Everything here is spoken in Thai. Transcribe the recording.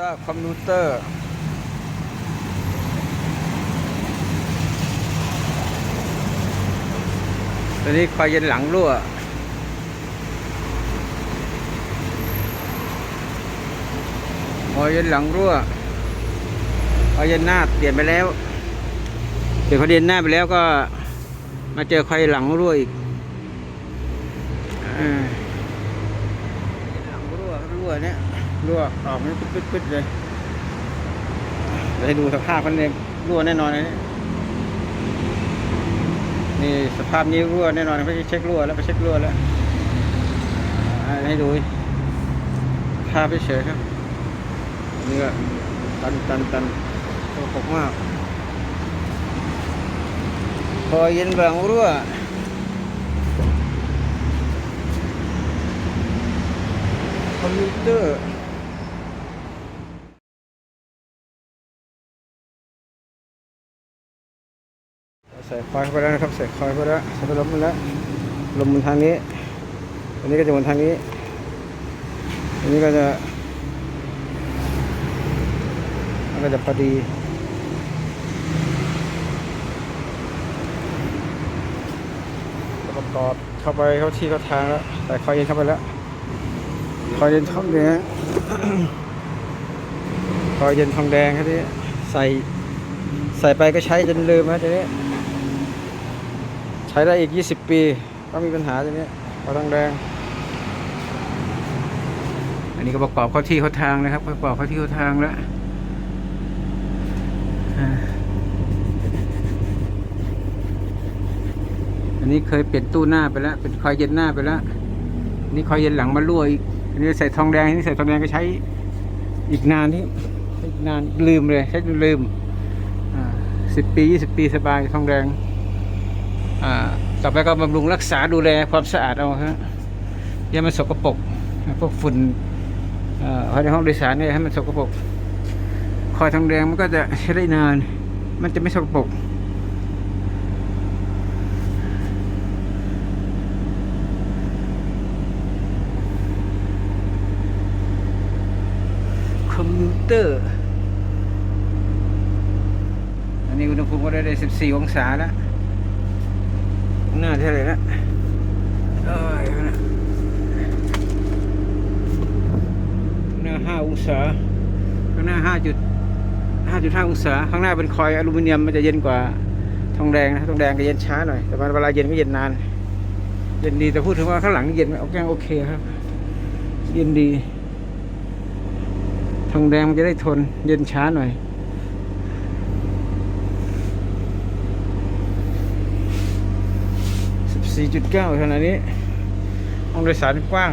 ต้าคอมพิวเตอร์ตัวนี้ไฟเย็นหลังรั่วไฟเย็นหลังรั่วไฟเย็นหน้าเปลี่ยนไปแล้วเปลี่ยนไฟเย็นหน้าไปแล้วก็ มาเจอไฟหลังรั่วอีกหลังรั่วรั่วเนี่ย รั่วออกนี่ปึ๊ดๆเลยเดี๋ยวให้ดูสภาพมันเองรั่วแน่นอนเลยนี่นี่สภาพนี้รั่วแน่นอนไปเช็ครั่วแล้วไปเช็ครั่วแล้วให้ดูภาพเฉยครับนี่ก็ตันตันตันตัวหกมากพอเย็นบางรั่วคอมพิวเตอร์ ใส่ไฟเข้าไปแล้วนะครับใส่ไฟเข้าไปแล้วใส่พัดลมมาแล้วลมมันทางนี้อันนี้ก็จะมุนทางนี้ อันนี้ก็จะมันก็จะพอดีประกอบเข้าไปเข้าที่เข้าทางแล้วใส่คอยเย็นเข้าไปแล้วคอยเย็นทองแดงคอยเย็นทองแดงครับทีนี้ใส่ใส่ไปก็ใช้จนลืมนะทีนี้ ใช้ได้อีก 20 ปีก็มีปัญหาทีนี้คอทองแดง อันนี้ก็ประกอบเข้าที่เข้าทางนะครับ ประกอบเข้าที่เข้าทางแล้วอันนี้เคยเปลี่ยนตู้หน้าไปแล้ว เป็นคอยเย็นหน้าไปแล้วนนี่คอยเย็นหลังมารั่วอีกอันนี้ใส่ทองแดงอันนี้ใส่ทองแดงก็ใช้อีกนานที่อีกนานลืมเลยใช้ลืมสิบปียี่สิบปีสบายทองแดง ต่อไปก็บำรุงรักษาดูแลความสะอาดเอาฮะอย่ามันสกปรกพวกฝุ่นอ่อภายในห้องโดยสารเนี่ยให้มันสกปรกคอยทองแดงมันก็จะใช้ได้นาน มันจะไม่สกปรกคอมพิวเตอร์ อันนี้อุณหภูมิก็ได้ได้14 องศาแล้ว ข้างหน้าเท่าไร่ละเอ้ยข้างหน้าข้างหน้า5องศาข้างหน้าจุด5.5องศา ข้างหน้าเป็นคอยอลูมิเนียมมันจะเย็นกว่าทองแดงนะทองแดงก็เย็นช้าหน่อยแต่เวลาเย็นก็เย็นนาน เย็นดีแต่พูดถึงว่าข้างหลังเย็นโอเคโอเคครับ เย็นดี ทองแดงมันจะได้ทนเย็นช้าหน่อย 4.9ขนาดนี้ห้องโดยสารกว้าง